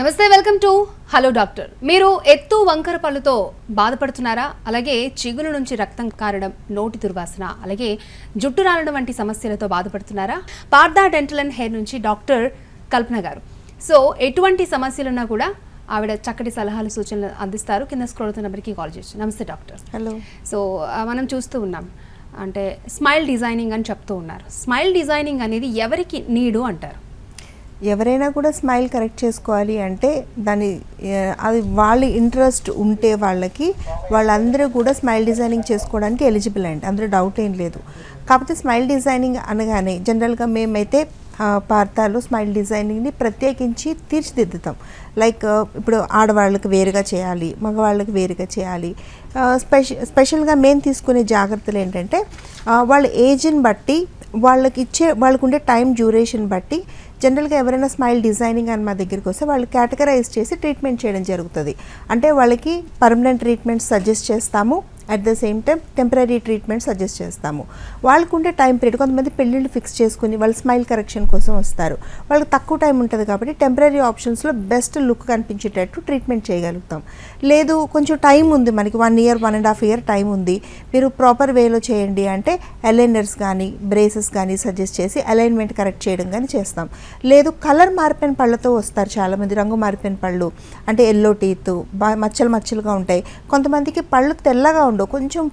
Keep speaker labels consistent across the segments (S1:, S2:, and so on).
S1: నమస్తే welcome to hello doctor. మీరు ఎత్తు వంకర పళ్ళుతో బాధపడుతున్నారా? అలాగే చిగులు నుంచి రక్తం కారడం నోటి దుర్వాసన అలాగే జుట్టు రాలడం వంటి సమస్యలతో బాధపడుతున్నారా? పార్దా డెంటల్ అండ్ హెయిర్ నుంచి డాక్టర్ కల్పన గారు. సో ఎటువంటి సమస్యలున్నా కూడా ఆవిడ చక్కటి సలహాలు సూచనలు అందిస్తారు. కింద స్క్రోల్ నెంబర్కి కాల్ చేయొచ్చు నమస్తే డాక్టర్.
S2: హలో.
S1: సో మనం చూస్తూ ఉన్నాం. అంటే స్మైల్ డిజైనింగ్ అని చెప్తూ ఉన్నారు. స్మైల్ డిజైనింగ్ అనేది ఎవరికి నీడు అంటారు?
S2: ఎవరైనా కూడా స్మైల్ కరెక్ట్ చేసుకోవాలి అంటే దాని అది వాళ్ళ ఇంట్రెస్ట్ ఉంటే వాళ్ళకి వాళ్ళందరూ కూడా స్మైల్ డిజైనింగ్ చేసుకోవడానికి ఎలిజిబుల్ అండి. అందులో డౌట్ ఏం లేదు. కాకపోతే స్మైల్ డిజైనింగ్ అనగానే జనరల్గా మేమైతే పార్తాలు స్మైల్ డిజైనింగ్ని ప్రత్యేకించి తీర్చిదిద్దుతాం. లైక్ ఇప్పుడు ఆడవాళ్ళకి వేరుగా చేయాలి మగవాళ్ళకి వేరుగా చేయాలి. స్పెష స్పెషల్గా మేము తీసుకునే జాగ్రత్తలు ఏంటంటే వాళ్ళ ఏజ్ని బట్టి వాళ్ళకి ఇచ్చే వాళ్ళకు ఉండే టైం డ్యూరేషన్ బట్టి జనరల్గా ఎవరైనా స్మైల్ డిజైనింగ్ అని మా దగ్గరికి వస్తే వాళ్ళు కేటగరైజ్ చేసి ట్రీట్మెంట్ చేయడం జరుగుతుంది. అంటే వాళ్ళకి పర్మనెంట్ ట్రీట్మెంట్ సజెస్ట్ చేస్తాము. At the same time temporary treatment suggest చేస్తాము. వాళ్ళకు ఉండే టైం పీరియడ్ కొంతమంది పెళ్ళిళ్ళు ఫిక్స్ చేసుకుని వాళ్ళు స్మైల్ కరెక్షన్ కోసం వస్తారు. వాళ్ళకి తక్కువ టైం ఉంటుంది కాబట్టి టెంపరీ ఆప్షన్స్లో బెస్ట్ లుక్ కనిపించేటట్టు ట్రీట్మెంట్ చేయగలుగుతాం. లేదు కొంచెం టైం ఉంది మనకి one year one and half year time ఉంది. మీరు ప్రాపర్ వేలో చేయండి అంటే అలైనర్స్ కానీ బ్రేసెస్ కానీ సజెస్ట్ చేసి అలైన్మెంట్ కరెక్ట్ చేయడం కానీ చేస్తాం. లేదు కలర్ మారిపోయిన పళ్ళతో వస్తారు చాలామంది రంగు మారిపోయిన పళ్ళు. అంటే ఎల్లో టీత్ మచ్చలు మచ్చలుగా ఉంటాయి. కొంతమందికి పళ్ళు తెల్లగా ఉండవు. కొంచెం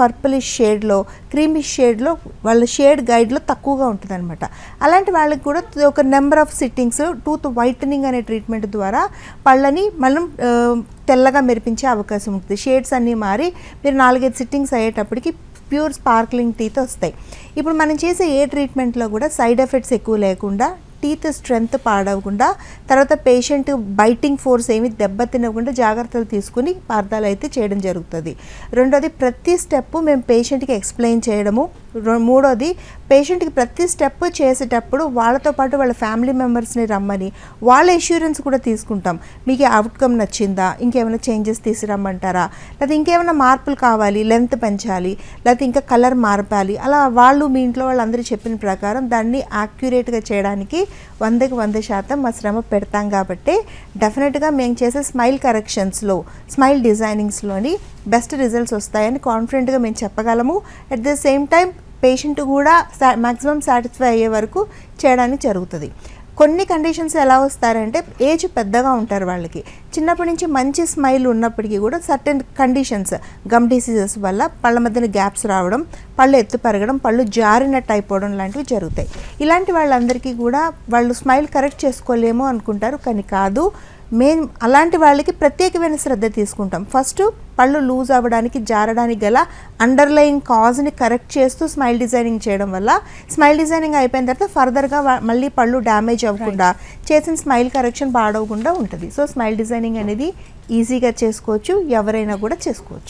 S2: పర్పులిష్ షేడ్లో క్రీమిష్ షేడ్లో వాళ్ళ షేడ్ గైడ్లో తక్కువగా ఉంటుందన్నమాట. అలాంటి వాళ్ళకి కూడా ఒక number of sittings tooth whitening అనే ట్రీట్మెంట్ ద్వారా పళ్ళని మనం తెల్లగా మెరిపించే అవకాశం ఉంటుంది. షేడ్స్ అన్నీ మారి మీరు నాలుగైదు సిట్టింగ్స్ అయ్యేటప్పటికి ప్యూర్ స్పార్క్లింగ్ టీత్ వస్తాయి. ఇప్పుడు మనం చేసే ఏ ట్రీట్మెంట్లో కూడా సైడ్ ఎఫెక్ట్స్ ఎక్కువ లేకుండా టీత్ స్ట్రెంగ్త్ పాడవకుండా తర్వాత పేషెంట్ బైటింగ్ ఫోర్స్ ఏమి దెబ్బ తినకుండా జాగ్రత్తలు తీసుకుని పార్థాలు అయితే చేయడం జరుగుతుంది. రెండోది ప్రతి స్టెప్ మేము పేషెంట్కి ఎక్స్ప్లెయిన్ చేయడము. మూడోది పేషెంట్కి ప్రతి స్టెప్ చేసేటప్పుడు వాళ్ళతో పాటు వాళ్ళ ఫ్యామిలీ మెంబర్స్ని రమ్మని వాళ్ళ ఇష్యూరెన్స్ కూడా తీసుకుంటాం. మీకు అవుట్కమ్ నచ్చిందా? ఇంకేమైనా చేంజెస్ తీసుకురమ్మంటారా? లేకపోతే ఇంకేమైనా మార్పులు కావాలి? లెంత్ పెంచాలి? లేకపోతే ఇంకా కలర్ మార్పాలి? అలా వాళ్ళు మీ ఇంట్లో వాళ్ళందరూ చెప్పిన ప్రకారం దాన్ని యాక్యురేట్గా చేయడానికి వందకి వంద శాతం మా శ్రమ పెడతాం కాబట్టి డెఫినెట్గా మేము చేసే స్మైల్ కరెక్షన్స్లో స్మైల్ డిజైనింగ్స్లోని బెస్ట్ రిజల్ట్స్ వస్తాయని కాన్ఫిడెంట్గా మేము చెప్పగలము. At the same time patient కూడా మ్యాక్సిమం సాటిస్ఫై అయ్యే వరకు చేయడానికి జరుగుతుంది. కొన్ని కండిషన్స్ ఎలా వస్తారంటే ఏజ్ పెద్దగా ఉంటారు వాళ్ళకి. చిన్నప్పటి నుంచి మంచి స్మైల్ ఉన్నప్పటికీ కూడా సర్టెన్ కండిషన్స్ గమ్ డిసీజెస్ వల్ల పళ్ళ మధ్యన గ్యాప్స్ రావడం పళ్ళు ఎత్తు పెరగడం పళ్ళు జారినట్టు అయిపోవడం లాంటివి జరుగుతాయి. ఇలాంటి వాళ్ళందరికీ కూడా వాళ్ళు స్మైల్ కరెక్ట్ చేసుకోలేము అనుకుంటారు కానీ కాదు. మేము అలాంటి వాళ్ళకి ప్రత్యేకమైన శ్రద్ధ తీసుకుంటాం. ఫస్ట్ పళ్ళు లూజ్ అవ్వడానికి జారడానికి గల అండర్లైన్ కాజ్ని కరెక్ట్ చేస్తూ స్మైల్ డిజైనింగ్ చేయడం వల్ల స్మైల్ డిజైనింగ్ అయిపోయిన తర్వాత ఫర్దర్గా మళ్ళీ పళ్ళు డ్యామేజ్ అవ్వకుండా చేసిన స్మైల్ కరెక్షన్ పాడవకుండా ఉంటుంది. సో స్మైల్ డిజైనింగ్ అనేది ఈజీగా చేసుకోవచ్చు. ఎవరైనా కూడా చేసుకోవచ్చు.